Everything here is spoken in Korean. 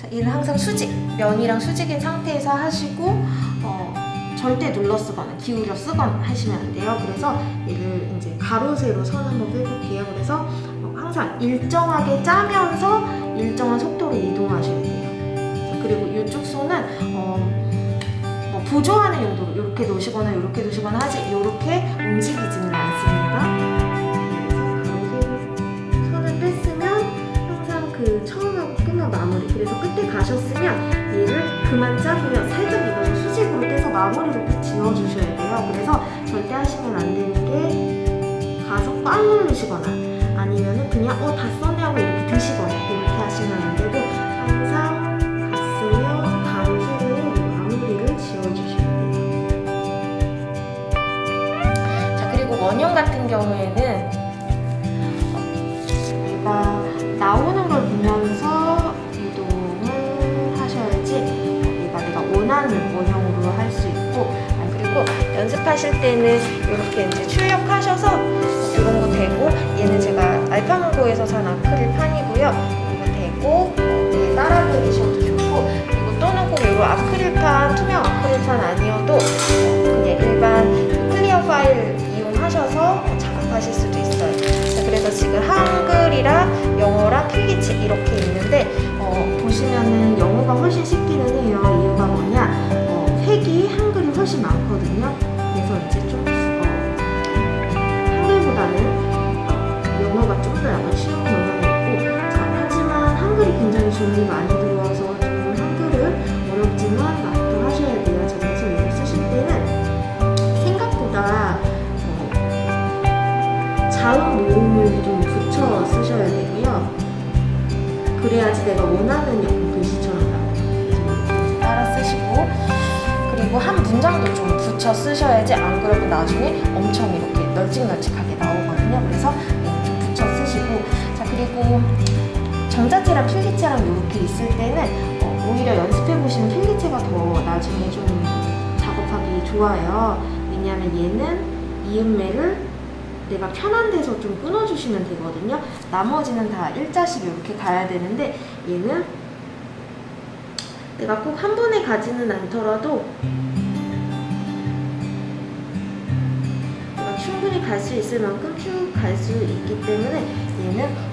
자, 얘는 항상 수직, 면이랑 수직인 상태에서 하시고 어, 절대 눌러 쓰거나 기울여 쓰거나 하시면 안 돼요. 그래서 얘를 이제 가로 세로 선 한번 펴볼게요. 그래서 어, 항상 일정하게 짜면서 일정한 속도로 이동하셔야 돼요. 자, 그리고 이쪽 손은 어, 뭐 보조하는 용도로 이렇게 놓으시거나 이렇게 놓으시거나 하지 이렇게 움직이지는 않습니다. 그래서 끝에 가셨으면 얘를 그만 짜고요. 살짝 이걸 수직으로 떼서 마무리로 꼭 지워주셔야 돼요. 그래서 절대 하시면 안 되는 게 가서 꽉 누르시거나 아니면은 그냥 어 다 썼네 하고 이렇게 드시거나 이렇게 하시면 안 되고 항상 갔으면 세로로 이 마무리를 지워주셔야 돼요. 자 그리고 원형 같은 경우에는 원형으로 할수 있고 아, 그리고 연습하실 때는 이렇게 이제 출력하셔서 이런 거 대고 얘는 제가 알파문고에서 산 아크릴 판이고요 이거 대고 어, 위에 따라 그리셔도 좋고 그리고 또는 꼭 이런 아크릴판 투명 아크릴판 아니어도 어, 그냥 일반 클리어 파일 이용하셔서 작업하실 수도 있어요 자, 그래서 지금 한글이랑 영어랑 필기체 이렇게 있는데 어, 보시면은 영어가 훨씬 쉽기는 해요. 이유가 한글이 훨씬 많거든요. 그래서 이제 좀 어, 한글보다는 어, 영어가 좀 더 약간 쉬운 경향이 있고 자, 하지만 한글이 굉장히 주문이 많이 들어와서 좀 한글은 어렵지만 맛도 하셔야 돼요. 자, 그래서 이거 쓰실 때는 생각보다 어, 자음 모음을 좀 붙여 쓰셔야 되고요. 그래야지 내가 원하는 그리고 한 문장도 좀 붙여 쓰셔야지 안 그러면 나중에 엄청 이렇게 널찍널찍하게 나오거든요. 그래서 얘는 좀 붙여 쓰시고 자 그리고 정자체랑 필기체랑 이렇게 있을 때는 어, 오히려 연습해 보시면 필기체가 더 나중에 좀 작업하기 좋아요. 왜냐하면 얘는 이음매를 내가 편한 데서 좀 끊어주시면 되거든요. 나머지는 다 일자씩 이렇게 가야 되는데 얘는 내가 꼭 한 번에 가지는 않더라도 충분히 갈 수 있을 만큼 쭉 갈 수 있기 때문에 얘는